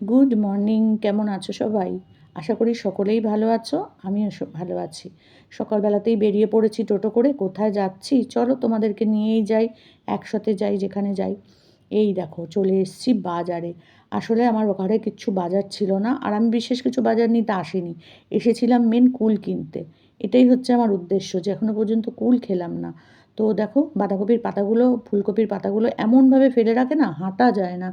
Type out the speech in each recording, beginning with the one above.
Good morning কেমন আছো সবাই? আশা করি সকলেই ভালো আছো, আমিও ভালো আছি। সকালবেলাতেই বেরিয়ে পড়েছি টোটো করে, কোথায় যাচ্ছি? চলো তোমাদেরকে নিয়েই যাই, একসাথে যাই, যেখানে যাই। এই দেখো, চলে এসেছি বাজারে। আসলে আমার ঘরে কিচ্ছু বাজার ছিল না, আর আমি বিশেষ কিছু বাজার নিতে আসিনি। এসেছিলাম মেন কুল কিনতে। এটাই হচ্ছে আমার উদ্দেশ্য, যে এখনও পর্যন্ত কুল খেলাম না। তো দেখো বাঁধাকপির পাতাগুলো, ফুলকপির পাতাগুলো এমনভাবে ফেলে রাখে না, হাঁটা যায় না।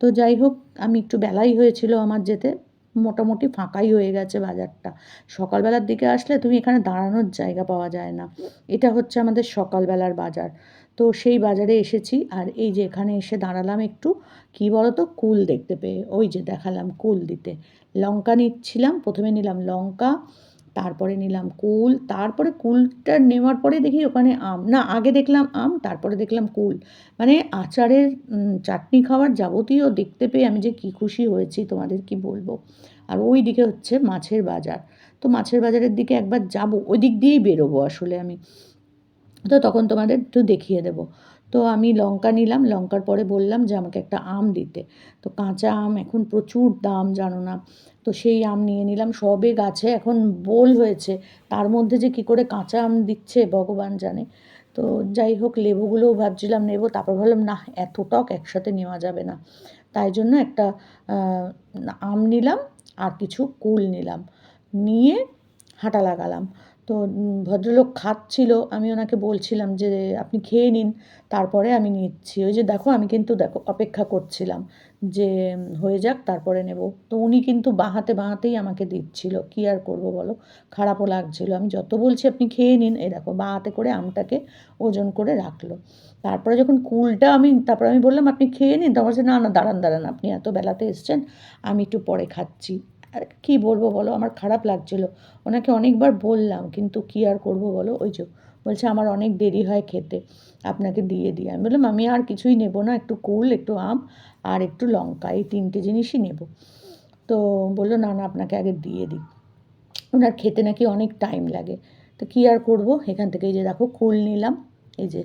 তো যাই হোক, আমি একটু বেলাই হয়েছিল আমার যেতে, মোটামুটি ফাঁকাই হয়ে গেছে বাজারটা। সকালবেলার দিকে আসলে তুমি এখানে দাঁড়ানোর জায়গা পাওয়া যায় না। এটা হচ্ছে আমাদের সকালবেলার বাজার। তো সেই বাজারে এসেছি আর এই যে এখানে এসে দাঁড়ালাম একটু, কি বলো তো কুল দেখতে পেয়ে। ওই যে দেখালাম কুল দিতে। লঙ্কা নিচ্ছিলাম, প্রথমে নিলাম লঙ্কা তারপরে নিলাম কুল, তারপরে কুলটা নেওয়ার পরে দেখি ওখানে আম, না, আগে দেখলাম আম, তারপরে দেখলাম কুল। মানে আচারের চাটনি খাওয়ার যাবতীয় দেখতে পেয়ে আমি যে কী খুশি হয়েছি তোমাদের কি বলব। আর ওই দিকে হচ্ছে মাছের বাজার। তো মাছের বাজারের দিকে একবার যাব, ওই দিক দিয়েই বেরোবো আসলে আমি। তো তখন তোমাদের একটু দেখিয়ে দেবো। তো আমি লঙ্কা নিলাম, লঙ্কার পরে বললাম যে আমাকে একটা আম দিতে। তো কাঁচা আম এখন প্রচুর দাম, জানো না? তো সেই আম নিয়ে নিলাম, সবে গাছে এখন বোল হয়েছে। তার মধ্যে যে কি করে কাঁচা আম দিচ্ছে, ভগবান জানে। তো যাই হোক, লেবুগুলোও ভাবছিলাম নেব, তারপর ভাবলাম না এত টক একসাথে নেওয়া যাবে না। তাই জন্য একটা আম নিলাম আর কিছু কুল নিলাম। নিয়ে হাঁটা লাগালাম। তো ভদ্রলোক খাচ্ছিল, আমি ওনাকে বলছিলাম যে, আপনি খেয়ে নিন, তারপরে আমি নিচ্ছি। ওই যে, দেখো, আমি কিন্তু, দেখো, অপেক্ষা করছিলাম যে হয়ে যাক, তারপরে নেব। তো উনি কিন্তু বাঁহাতে বাঁহাতেই আমাকে দিচ্ছিল, কী আর করব বলো? খারাপও লাগছিল। আমি যত বলছি, আপনি খেয়ে নিন। এই দেখো, বাঁহাতে করে আমটাকে ওজন করে রাখল। তারপরে যখন কুলটা আমি, তারপরে আমি বললাম, আপনি খেয়ে নিন। তারপর না না, দাঁড়ান দাঁড়ান, আপনি এত বেলাতে এসছেন, আমি একটু পরে খাচ্ছি। আর কী বলব বলো? আমার খারাপ লাগছিল। ওনাকে অনেকবার বললাম, কিন্তু কী আর করব বলো? ওই যে বলছে, আমার অনেক দেরি হয় খেতে। আপনাকে দিয়ে দিই। আমি বললাম, আমি আর কিছুই নেব না। একটু কুল, একটু আম আর একটু লঙ্কা। এই তিনটে জিনিসই নেব। তো বলল, না না, আপনাকে আগে দিয়ে দিই। ওনার খেতে নাকি অনেক টাইম লাগে। তো কী আর করব? এখান থেকে এই যে দেখো, কুল নিলাম। এই যে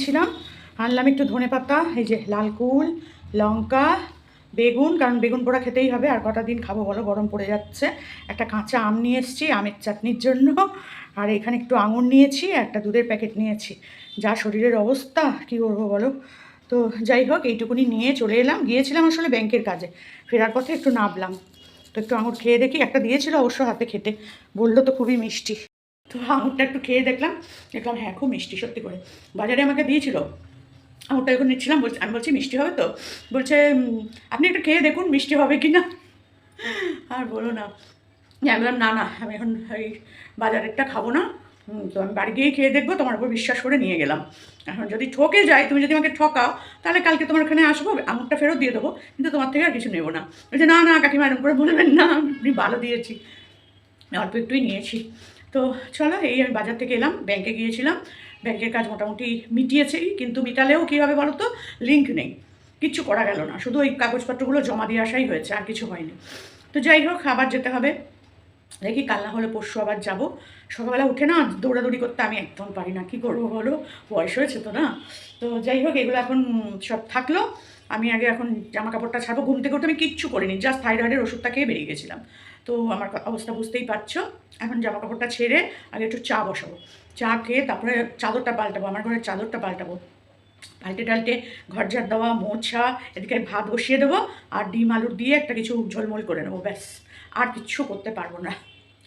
বাজারে নেমেছিলাম আনলাম একটু ধনে পাতা, এই যে লাল কুল, লঙ্কা, বেগুন, কারণ বেগুন পোড়া খেতেই হবে, আর কটা দিন খাব বলো, গরম পড়ে যাচ্ছে। একটা কাঁচা আম নিয়ে এসেছি, আমের চাটনির জন্য। আর এখানে একটু আঙুর নিয়েছি, একটা দুধের প্যাকেট নিয়েছি। যা শরীরের অবস্থা, কী করব বলো? তো যাই হোক, এইটুকুনি নিয়ে চলে এলাম। গিয়েছিলাম আসলে ব্যাংকের কাজে, ফেরার পথে একটু নামলাম। তো একটু আঙুর খেয়ে দেখি, একটা দিয়েছিল অবশ্য হাতে খেতে, বলল তো খুবই মিষ্টি। তো আঙুরটা একটু খেয়ে দেখলাম দেখলাম হ্যাঁ খুব মিষ্টি সত্যি করে। বাজারে আমাকে দিয়েছিল। আঙুরটা যখন নিচ্ছিলাম, বলছি, আমি বলছি, মিষ্টি হবে তো? বলছে আপনি একটু খেয়ে দেখুন, মিষ্টি হবে কি না? আর বলো না। আমি বললাম, না না, আমি এখন ওই বাজারেরটা খাব না। তো আমি বাড়ি গিয়েই খেয়ে দেখব, তোমার উপর বিশ্বাস করে নিয়ে গেলাম। এখন যদি ঠকে যায় তুমি যদি আমাকে ঠকাও, তাহলে কালকে তোমার এখানে আসব আমুরটা ফেরত দিয়ে দেবো, কিন্তু তোমার থেকে আর কিছু নেব না। বলছে, না না, কাকিমা, এরকম করে বলবেন না আপনি ভালো দিয়েছি। অল্প একটুই নিয়েছি। তো চলো, এই আমি বাজার থেকে এলাম ব্যাংকে গিয়েছিলাম। ব্যাংকের কাজ মোটামুটি মিটিয়েছেই, কিন্তু মিটালেও কী হবে বলো তো লিঙ্ক নেই। কিচ্ছু করা গেল না। শুধু ওই কাগজপত্রগুলো জমা দিয়ে আসাই হয়েছে, আর কিছু হয়নি। তো যাই হোক, আবার যেতে হবে। দেখি কাল না হলে পরশু আবার যাব। সকালবেলা উঠে না দৌড়াদৌড়ি করতে আমি একদম পারি না। কি করব বলো? বয়স হয়েছে তো না? তো যাই হোক, এগুলো এখন সব থাকল। আমি আগে এখন জামা কাপড়টা ছাড়বো। ঘুম থেকে উঠে আমি কিচ্ছু করিনি। জাস্ট থাইরয়েডের ওষুধটা খেয়ে বেরিয়ে গেছিলাম। তো আমার অবস্থা বুঝতেই পারছ। এখন জামা কাপড়টা ছেড়ে আগে একটু চা বসাবো। চা খেয়ে তারপরে চাদরটা পাল্টাবো, আমার ঘরের চাদরটা পাল্টাবো। পাল্টে টাল্টে ঘর ঝাড় দেওয়া, মোছা, এদিকে ভাত বসিয়ে দেবো আর ডিম আলুর দিয়ে একটা কিছু ঝোলমোল করে নেব, ব্যাস। আর কিচ্ছু করতে পারব না।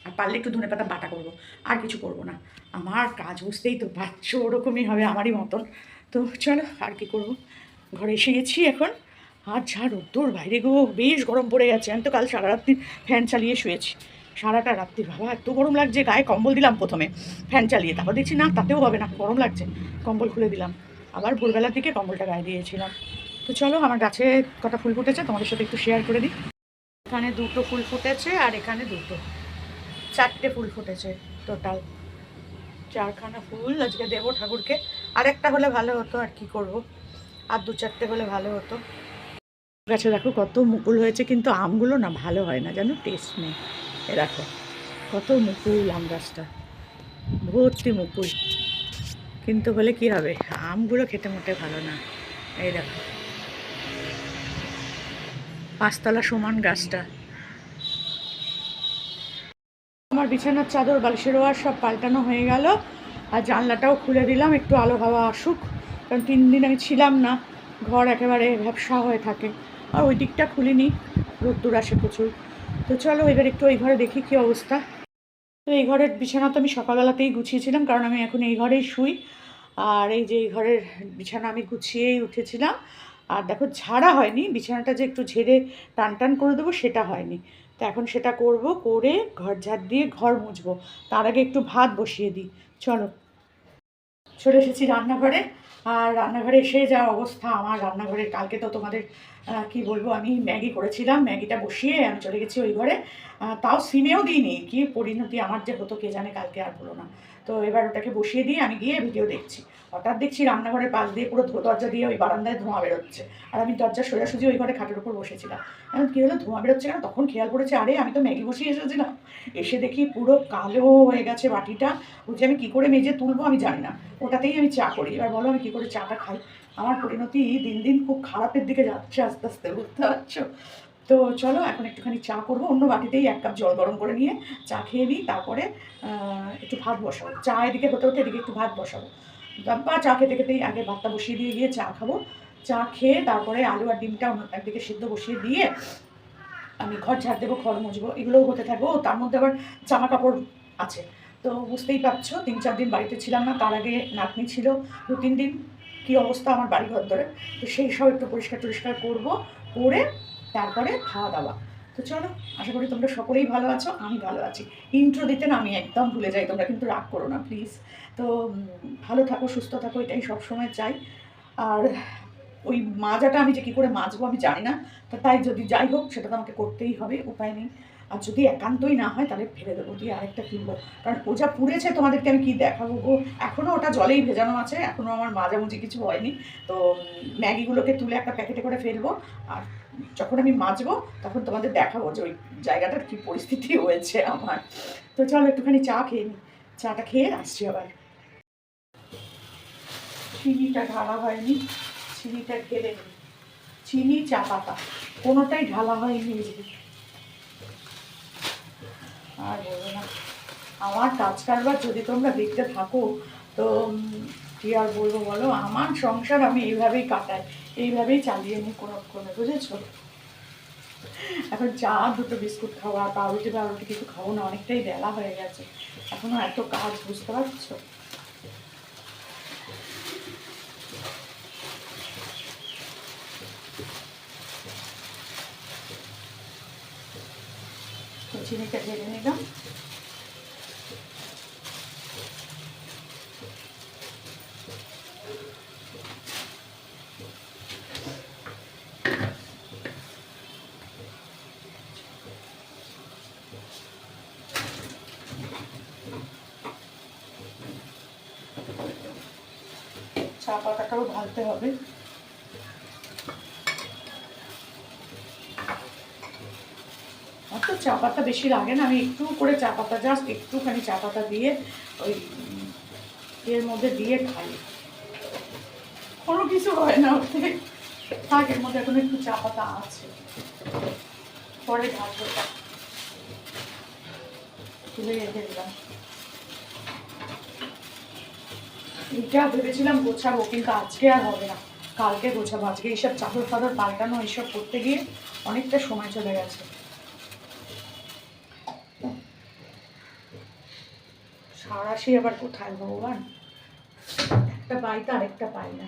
আর পারলে একটু ধনে পাতা বাটা করব, আর কিছু করব না। আমার কাজ বুঝতেই তো পারছ, ওরকমই হবে আমারই মতন। তো চলো, আর কি করব? ঘরে এসে গেছি এখন। আর যা রোদ্দুর বাইরে গো, বেশ গরম পড়ে গেছে। আমি তো কাল সারা রাত্রি ফ্যান চালিয়ে শুয়েছি। সারাটা রাত্রি, বাবা, এত গরম লাগছে, গায়ে কম্বল দিলাম প্রথমে, ফ্যান চালিয়ে। তারপর দেখছি, না, তাতেও হবে না, গরম লাগছে। কম্বল খুলে দিলাম। আবার ভোরবেলার দিকে কম্বলটা গায়ে দিয়েছিলাম। তো চলো, আমার গাছে কটা ফুল ফুটেছে, তোমাদের সাথে একটু শেয়ার করে দিই। এখানে দুটো ফুল ফুটেছে আর এখানে দুটো। চারটে ফুল ফুটেছে টোটাল চারখানা ফুল আজকে দেবো ঠাকুরকে। আর একটা হলে ভালো হতো, আর কি করব? আর দু চারটে হলে ভালো হতো। গাছে দেখো কত মুকুল হয়েছে, কিন্তু আমগুলো না ভালো হয় না, জানো? টেস্ট নেই। এ দেখো, কত মুকুল আম গাছটা। ভর্তি মুকুল। কিন্তু হলে কি হবে? আমগুলো খেতে মোটে ভালো না। এই দেখো। পাঁচতলা সমান গাছটা। আমার বিছানার চাদর, বালিশের ওয়ার সব পাল্টানো হয়ে গেল। আর জানলাটাও খুলে দিলাম, একটু আলো হাওয়া আসুক। কারণ তিন দিন আমি ছিলাম না। ঘর একেবারে ভ্যাবসা হয়ে থাকে। আর ওই দিকটা খুলিনি, রোদ্দুর আসে প্রচুর। তো চলো এবার একটু ওই ঘরে দেখি কী অবস্থা। তো এই ঘরের বিছানা তো আমি সকালবেলাতেই গুছিয়েছিলাম, কারণ আমি এখন এই ঘরেই শুই। আর এই যে এই ঘরের বিছানা আমি গুছিয়েই উঠেছিলাম। আর দেখো ঝাড়া হয়নি, বিছানাটা যে একটু ঝেড়ে টান টান করে দেবো সেটা হয়নি। তো এখন সেটা করব, করে ঘর ঝাড় দিয়ে ঘর মুছবো। তার আগে একটু ভাত বসিয়ে দিই। চলো, চলে এসেছি রান্নাঘরে। আর রান্নাঘরে এসে যা অবস্থা আমার রান্নাঘরের, কালকে তো তোমাদের কি বলব, আমি ম্যাগি করেছিলাম, ম্যাগিটা বসিয়ে আমি চলে গেছি ওই ঘরে। তাও সিমেও দিইনি, কি পরিণতি আমার যে হতো কে জানে কালকে আর বলো না। তো এবার ওটাকে বসিয়ে দিয়ে আমি গিয়ে ভিডিও দেখছি। হঠাৎ দেখছি রান্নাঘরের পাশ দিয়ে পুরো দরজা দিয়ে ওই বারান্দায় ধোঁয়া বেরোচ্ছে। আর আমি দরজা সোজাসুজি ওই ঘরে খাটের উপর বসেছিলাম। এখন কী হলো? ধোঁয়া বেরোচ্ছে কেন? তখন খেয়াল করেছে আরে আমি তো ম্যাগি বসিয়ে এসেছিলাম। এসে দেখি পুরো কালো হয়ে গেছে বাটিটা। যে আমি কী করে মেজে তুলবো আমি জানি না। ওটাতেই আমি চা করি। এবার বলো আমি কী করে চাটা খাই? আমার পরিণতি দিন দিন খুব খারাপের দিকে যাচ্ছে আস্তে আস্তে, বুঝতে পারছ? তো চলো, এখন একটুখানি চা করব। অন্য বাটিতেই এক কাপ জল গরম করে নিয়ে চা খেয়ে নিই। তারপরে একটু ভাত বসাবো। চা এদিকে হতে হতে এদিকে একটু ভাত বসাবো। বা চা খেতে খেতেই আগে ভাতটা বসিয়ে দিয়ে গিয়ে চা খাব। চা খেয়ে তারপরে আলু আর ডিমটা একদিকে সিদ্ধ বসিয়ে দিয়ে আমি ঘর ঝাড় দেবো, ঘর মুছবো, এগুলোও হতে থাকব। তার মধ্যে আবার জামা কাপড় আছে। তো বুঝতেই পারছ, তিন চার দিন বাড়িতে ছিলাম না, তার আগে নাতনি ছিল দু তিন দিন। কী অবস্থা আমার বাড়ি ঘর ধরে? তো সেই সব একটু পরিষ্কার টরিষ্কার করব, করে তারপরে খাওয়া দাওয়া। তো চলো, আশা করি তোমরা সকলেই ভালো আছো, আমি ভালো আছি। ইন্ট্রো দিতে না, আমি একদম ভুলে যাই, তোমরা কিন্তু রাগ করো না প্লিজ তো ভালো থাকো, সুস্থ থাকো, এটাই সবসময় চাই। আর ওই মাজাটা আমি যে কী করে মাজবো, আমি জানি না। তো তাই যদি যাই হোক, সেটা তো আমাকে করতেই হবে, উপায় নেই। আর যদি একান্তই না হয়, তাহলে ফেলে দেবো দিয়ে আরেকটা কিনবো। কারণ ও যা পুড়েছে, তোমাদেরকে আমি কি দেখাবো গো? এখনও ওটা জলেই ভেজানো আছে এখনও আমার মাঝামুঝি কিছু হয়নি। তো ম্যাগিগুলোকে তুলে একটা প্যাকেটে করে ফেলব, আর যখন আমি মাজবো, তখন তোমাদের দেখাবো যে ওই জায়গাটার কী পরিস্থিতি হয়েছে আমার। তো চলো একটুখানি চা খেয়ে নিই চাটা খেয়ে আসছি আবার। চিনিটা ঢালা হয়নি, চিনিটা নিই চিনি, চা পাতা, কোনোটাই ঢালা হয়নি আর বলো না, আমার কাজ কারবার যদি তোমরা দেখতে থাকো, তো কি আর বলব বলো? আমার সংসার আমি এইভাবেই কাটাই, এইভাবেই চালিয়ে নিই কোনো কোনো বুঝেছ? এখন চা, দুটো বিস্কুট খাওয়া, পাউরুটি পাউরুটি কিছু খাব না, অনেকটাই বেলা হয়ে গেছে। এখনও এত কাজ, বুঝতে পারছ? চিনিটা ঢেলে নিলাম চা ঢালতে হবে। আমার তো চা পাতা বেশি লাগে না, আমি একটু করে চা পাতা জাস্ট একটুখানি চা পাতা দিয়ে ওই এর মধ্যে দিয়ে খাই। কোনো কিছু হয় না ওতে। থাক, এর মধ্যে এখন একটু চা পাতা আছে। পরে চা। তুলে রেখে দিলাম। এটা ভেবেছিলাম গোছাবো, কিন্তু আজকে আর হবে না। কালকে গোছাবো। আজকে এইসব চাদর ফাদর পাল্টানো, এইসব করতে গিয়ে অনেকটা সময় চলে গেছে। সারাশি আবার কোথায়, ভগবান? একটা পাই তো আরেকটা পাই না।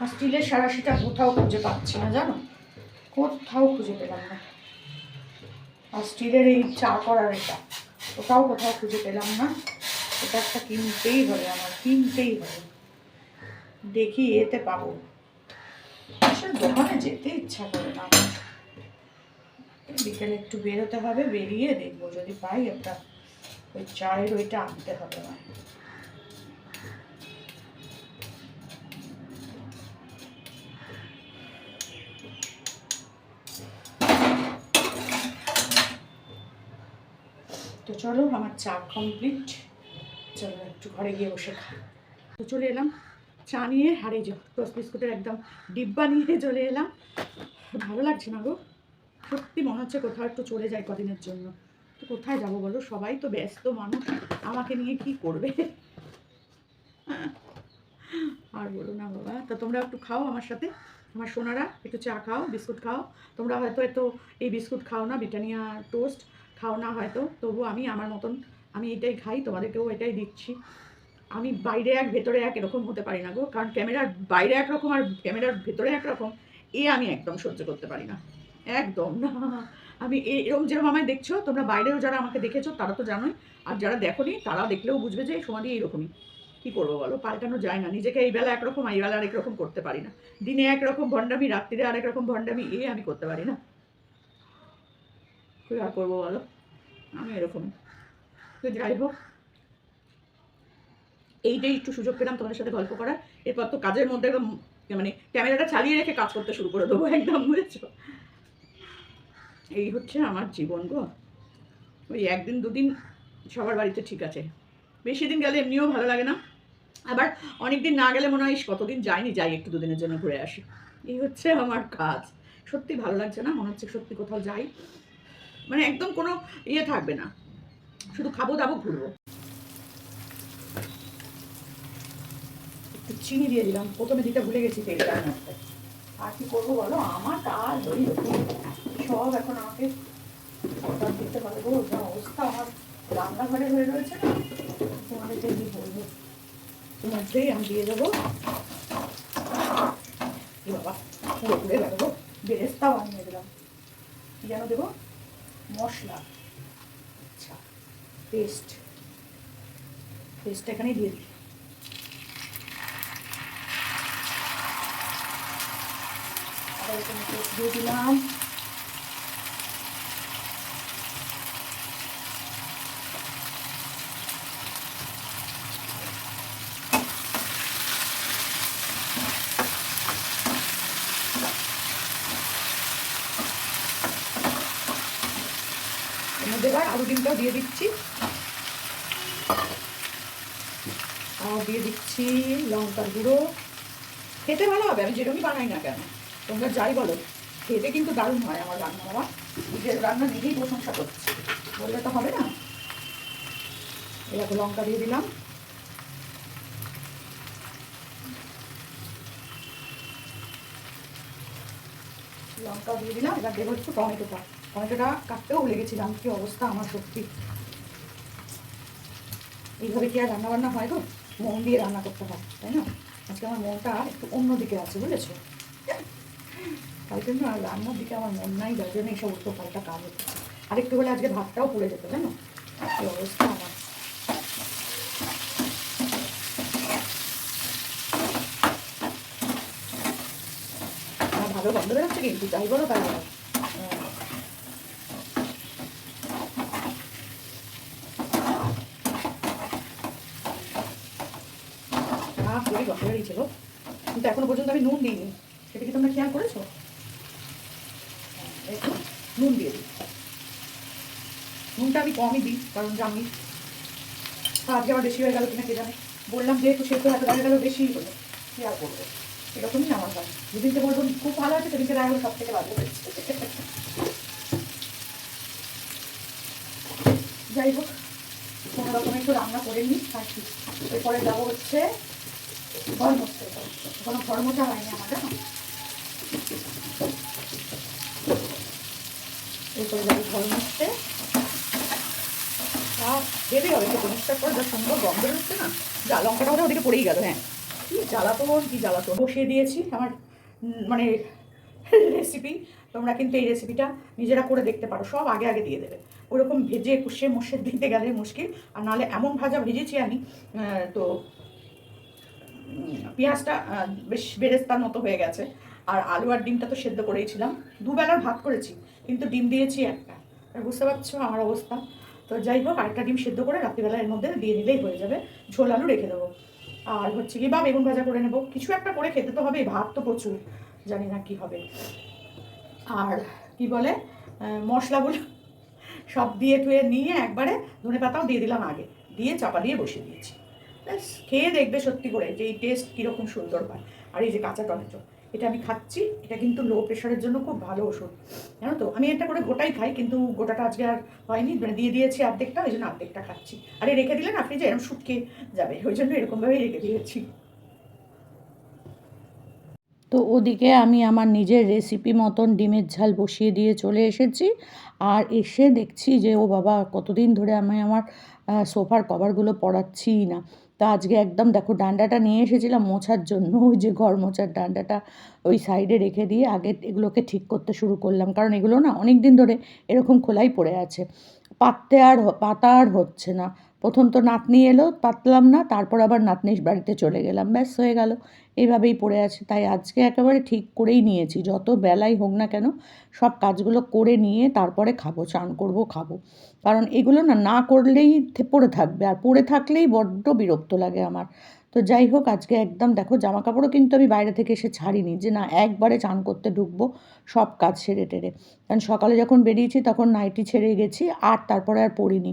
আর স্টিলের সারাশিটা কোথাও খুঁজে পাচ্ছি না, জানো? কোথাও খুঁজে পেলাম না। আর স্টিলের এই চা করার এটা, ওটাও কোথাও খুঁজে পেলাম না। এটা একটা কিনতেই হবে আমার, কিনতেই হবে। দেখি এতে পাবো। আসলে দোকানে যেতে ইচ্ছা করে না। বিকেলে একটু বেরোতে হবে, বেরিয়ে দেখব। যদি পাই একটা ওই চায়ের ওইটা আনতে হবে আমার তো চলো, আমার চা কমপ্লিট চলো, একটু ঘরে গিয়ে বসে খাই। তো চলে এলাম, চা নিয়ে হারে যে টোস্ট বিস্কুটের একদম ডিব্বা নিয়ে চলে এলাম। ভালো লাগছে না গো? সত্যি মনে হচ্ছে কোথাও একটু চলে যাই কদিনের জন্য। তো কোথায় যাব বলো? সবাই তো ব্যস্ত মানুষ, আমাকে নিয়ে কি করবে? আর বলো না বাবা, তা তোমরা একটু খাও আমার সাথে। আমার সোনারা, একটু চা খাও, বিস্কুট খাও। তোমরা হয়তো এত এই বিস্কুট খাও না, ব্রিটানিয়া টোস্ট খাও না হয়তো। তবু আমি আমার মতন আমি এটাই খাই, তোমাদেরকেও এটাই দিচ্ছি। আমি বাইরে এক, ভেতরে এক এরকম হতে পারি না গো, কারণ ক্যামেরার বাইরে একরকম আর ক্যামেরার ভেতরে একরকম এ আমি একদম সহ্য করতে পারি না। একদম না। আমি এরকম যেরকম আমায় দেখছ, তোমরা বাইরেও যারা আমাকে দেখেছ, তারা তো জানোই। আর যারা দেখোনি তারা দেখলেও বুঝবে যে সমাধি এইরকমই। কী করব বলো? পাল্টানো যায় না। নিজেকে এই বেলা একরকম এই বেলা আরেক রকম করতে পারি না। দিনে একরকম ভণ্ডামি, রাত্রিরে আরেক রকম ভণ্ডামি, এ আমি করতে পারি না। কি আর করব বলো? আমি এরকম তো যাই হোক। এইটাই একটু সুযোগ পেলাম তোমাদের সাথে গল্প করার। এরপর তো কাজের মধ্যে একদম মানে ক্যামেরাটা চালিয়ে রেখে কাজ করতে শুরু করে দেবো, একদম বুঝেছ? এই হচ্ছে আমার জীবন গো। ওই একদিন দুদিন সবার বাড়িতে ঠিক আছে। বেশি দিন গেলে এমনিও ভালো লাগে না। আবার অনেক দিন না গেলে মনে হয় কতদিন যাইনি, যাই একটু দুদিনের জন্য ঘুরে আসি। এই হচ্ছে আমার কাজ। সত্যি ভালো লাগছে না? মনে হচ্ছে সত্যি কোথাও যাই। মানে একদম কোনো ইয়ে থাকবে না। শুধু খাব দাবো ঘুরবো একটু চিনি দিয়ে দিলাম। প্রথমে দিতে ভুলে গেছি মধ্যে আর কি করব বলো? আমার কাজ ওই সব এখন আমাকে অর্ডার দিতে গো। যা অবস্থা আমার। রান্নাঘরে হয়ে রয়েছে না? তোমাদেরকে কি বলব? মধ্যেই আমি দিয়ে দেবো। কি বাবা, পুরো গেল গো। বেরেস্তাও আনিয়ে দিলাম। কি যেন দেবো? মশলা। পেস্ট পেস্টটা এখানেই দিয়ে দিই। আবার এখানে দিয়ে দিলাম। এবার আলু ডিমটাও দিয়ে দিচ্ছি। আর দিয়ে দিচ্ছি লঙ্কার গুঁড়ো। খেতে ভালো হবে, আমি যেরকমই বানাই না কেন, তোমরা যাই বলো। খেতে কিন্তু দারুণ হয় আমার রান্না বাবা নিজের রান্না নিজেই প্রশংসা করছি। বললে তো হবে না। এরকম লঙ্কা দিয়ে দিলাম। লঙ্কা দিয়ে দিলাম, এবার দেবো একটু টমেটোটা টমেটোটা কাটতেও ভুলে গেছিলাম কি অবস্থা আমার সত্যি। এইভাবে কি আর রান্না বান্না হয় গো? মন দিয়ে রান্না করতে হয়, তাই না? আজকে আমার মনটা একটু অন্যদিকে আছে, বুঝেছ? তাই জন্য আর রান্নার দিকে আমার মন নাই, যার জন্য এইসব উল্টো পাল্টা কাজ হচ্ছে। আর একটু হলে আজকে ভাতটাও পুড়ে যেত, জানো? কি অবস্থা আমার। ভালো গন্ধ বেরোচ্ছে কিন্তু যাই বলো তাই বলো হ্যাঁ। খুবই গন্ধ বেরিয়েছে গো কিন্তু এখনও পর্যন্ত আমি নুন দিইনি। সেটা কি তোমরা খেয়াল করেছ? হ্যাঁ, নুন দিয়ে দিই। নুনটা আমি কমই দিই কারণ জানি আজকে আমার বেশি হয়ে গেল কিনা কে জানে। বললাম যেহেতু সেহেতু এত দেখা গেল বেশি হলো। কি আর করব? এরকমই আমার কাজ যেদিনকে বলব খুব ভালো আছে সেদিনকে দেখা গেলো সব থেকে হয়েছে। যাই হোক কোনো রকম একটু রান্না করে নিই আর কি। এরপরে যাব হচ্ছে ঘর মুছতে কোনো ঘর মোছা হয়নি জানো এরপরে যাব ঘর মুছতে দেবে হবে পরিষ্কার করে যা সুন্দর গন্ধ হচ্ছে না? যা লঙ্কাটা ওটা ওদিকে পড়েই গেল হ্যাঁ। কি জ্বালাতন কি জ্বালাতন। বসিয়ে দিয়েছি আমার মানে রেসিপি তোমরা কিন্তু এই রেসিপিটা নিজেরা করে দেখতে পারো। সব আগে আগে দিয়ে দেবে। ওরকম ভেজে, কুষে মুষে দিতে গেলে মুশকিল। আর নাহলে এমন ভাজা ভেজেছি আমি তো পেঁয়াজটা বেশ বেরেস্তার মতো হয়ে গেছে। আর আলু আর ডিমটা তো সেদ্ধ করেইছিলাম দুবেলার ভাত করেছি, কিন্তু ডিম দিয়েছি একটা। বুঝতে পারছ আমার অবস্থা? তো যাই হোক, আরেকটা ডিম সেদ্ধ করে রাত্রিবেলা এর মধ্যে দিয়ে দিলেই হয়ে যাবে। ঝোল আলু রেখে দেবো। আর হচ্ছে কি বা বেগুন ভাজা করে নেব। কিছু একটা করে খেতে তো হবে ভাত তো প্রচুর, জানি না কি হবে। আর কি বলে মশলাগুলো সব দিয়ে টুয়ে নিয়ে একবারে ধনে পাতাও দিয়ে দিলাম আগে। দিয়ে চাপা দিয়ে বসিয়ে দিয়েছি। খেয়ে দেখবে সত্যি করে যে এই টেস্ট কীরকম সুন্দর হয়। আর এই যে কাঁচা টমেটো, এটা আমি খাচ্ছি, এটা কিন্তু লো প্রেশারের জন্য খুব ভালো ওষুধ। জানো তো, আমি এটা করে গোটাই খাই, কিন্তু গোটাটা আজকে আর হয়নি মানে দিয়ে দিয়েছি অর্ধেকটা, ওই জন্য অর্ধেকটা খাচ্ছি। আর এই রেখে দিলে না ফ্রিজে এরকম শুটকে যাবে, ওই জন্য এরকমভাবেই রেখে দিয়েছি। তো ওদিকে আমি আমার নিজের রেসিপি মতন ডিমের ঝাল বসিয়ে দিয়ে চলে এসেছি। আর এসে দেখছি যে, ও বাবা, কতদিন ধরে আমি আমার সোফার কভারগুলো পরাচ্ছি না। তা আজকে একদম দেখো ডান্ডাটা নিয়ে এসেছিলাম মোছার জন্য, ওই যে ঘর মোছার ডান্ডাটা ওই সাইডে রেখে দিয়ে আগে এগুলোকে ঠিক করতে শুরু করলাম। কারণ এগুলো না অনেক দিন ধরে এরকম খোলাই পড়ে আছে। পাততে আর পাতা আর হচ্ছে না। প্রথম তো নাতনি এলো, পাতলাম না, তারপর আবার নাতনির বাড়িতে চলে গেলাম, ব্যাস হয়ে গেল। এইভাবেই পড়ে আছে। তাই আজকে একেবারে ঠিক করেই নিয়েছি, যত বেলাই হোক না কেন সব কাজগুলো করে নিয়ে তারপরে খাব, চান করব, খাব। কারণ এগুলো না না করলেই পড়ে থাকবে, আর পড়ে থাকলেই বড্ড বিরক্ত লাগে আমার। তো যাই হোক, আজকে একদম দেখো জামা কাপড়ও কিন্তু আমি বাইরে থেকে এসে ছাড়িনি যে না, একবারে চান করতে ঢুকবো, সব কাজ সেরে টেরে। কারণ সকালে যখন বেরিয়েছি তখন নাইটি ছেড়ে গেছি, আর তারপরে আর পরিনি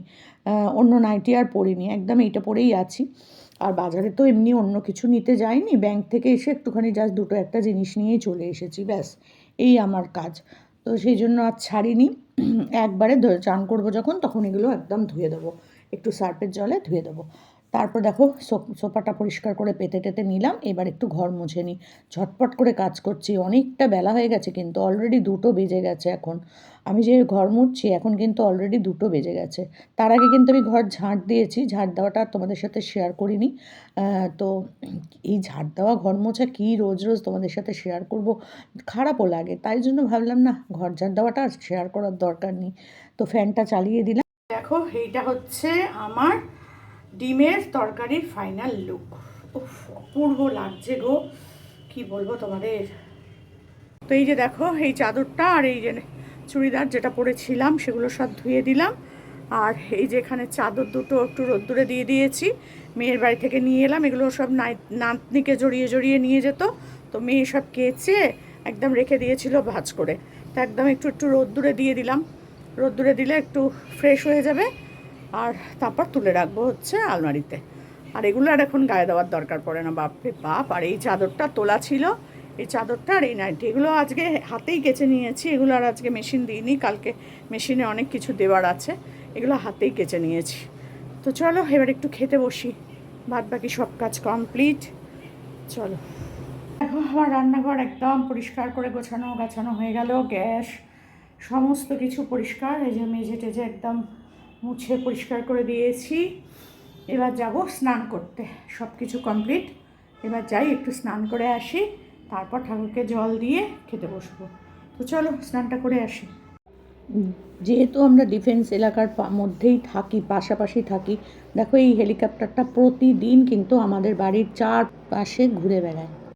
অন্য নাইটি আর পরিনি একদম এইটা পরেই আছি। আর বাজারে তো এমনি অন্য কিছু নিতে যাইনি ব্যাংক থেকে এসে একটুখানি জাস্ট দুটো একটা জিনিস নিয়েই চলে এসেছি, ব্যাস, এই আমার কাজ। তো সেই জন্য আর ছাড়িনি। একবারে চান করব যখন, তখন এগুলো একদম ধুয়ে দেবো। একটু সার্ফের জলে ধুয়ে দেবো। তারপর দেখো সোফাটা পরিষ্কার করে পেতে টেতে নিলাম। এবার একটু ঘর মুছে নিই। ঝটপট করে কাজ করছি। অনেকটা বেলা হয়ে গেছে কিন্তু অলরেডি দুটো বেজে গেছে এখন। আমি যে ঘর মুছছি এখন কিন্তু অলরেডি দুটো বেজে গেছে। তার আগে কিন্তু আমি ঘর ঝাঁট দিয়েছি। ঝাঁট দেওয়াটা তোমাদের সাথে শেয়ার করিনি। তো এই ঝাঁট দেওয়া, ঘর মোছা কী রোজ রোজ তোমাদের সাথে শেয়ার করব? খারাপও লাগে। তাই জন্য ভাবলাম, না, ঘর ঝাঁট দেওয়াটা শেয়ার করার দরকার নেই। তো ফ্যানটা চালিয়ে দিলাম। দেখো, এইটা হচ্ছে আমার ডিমের তরকারির ফাইনাল লুক অপূর্ব লাগছে গো। কি বলব তোমাদের? তো এই যে দেখো, এই চাদরটা আর এই যে চুড়িদার যেটা পরেছিলাম, সেগুলো সব ধুয়ে দিলাম। আর এই যে এখানে চাদর দুটো একটু রোদ্দুরে দিয়ে দিয়েছি। মেয়ের বাড়ি থেকে নিয়ে এলাম, এগুলো সব নাতনিকে জড়িয়ে জড়িয়ে নিয়ে যেত। তো মেয়ে সব কেচে একদম রেখে দিয়েছিল ভাজ করে। তো একদম একটু একটু রোদ্দুরে দিয়ে দিলাম। রোদ্দুরে দিলে একটু ফ্রেশ হয়ে যাবে। আর তারপর তুলে রাখব হচ্ছে আলমারিতে। আর এগুলো আর এখন গায়ে দেওয়ার দরকার পড়ে না, বাপরে বাপ। আর এই চাদরটা তোলা ছিল, এই চাদরটা আর এই নাইটি, এগুলো আজকে হাতেই কেচে নিয়েছি। এগুলো আর আজকে মেশিন দিইনি, কালকে মেশিনে অনেক কিছু দেওয়ার আছে, এগুলো হাতেই কেচে নিয়েছি। তো চলো, এবার একটু খেতে বসি বাদ বাকি সব কাজ কমপ্লিট। চলো। দেখো, আমার রান্নাঘর একদম পরিষ্কার করে গোছানো গাছানো হয়ে গেল, গ্যাস, সমস্ত কিছু পরিষ্কার। এই যে মেঝে টেজে একদম মুছে পরিষ্কার করে দিয়েছি। এবার যাব স্নান করতে। সব কিছু কমপ্লিট। এবার যাই, একটু স্নান করে আসি। তারপর ঠাকুরকে জল দিয়ে খেতে বসবো। তো চলো, স্নানটা করে আসি। যেহেতু আমরা ডিফেন্স এলাকার মধ্যেই থাকি, পাশাপাশি থাকি, দেখো এই হেলিকপ্টারটা প্রতিদিন কিন্তু আমাদের বাড়ির চারপাশে ঘুরে বেড়ায়।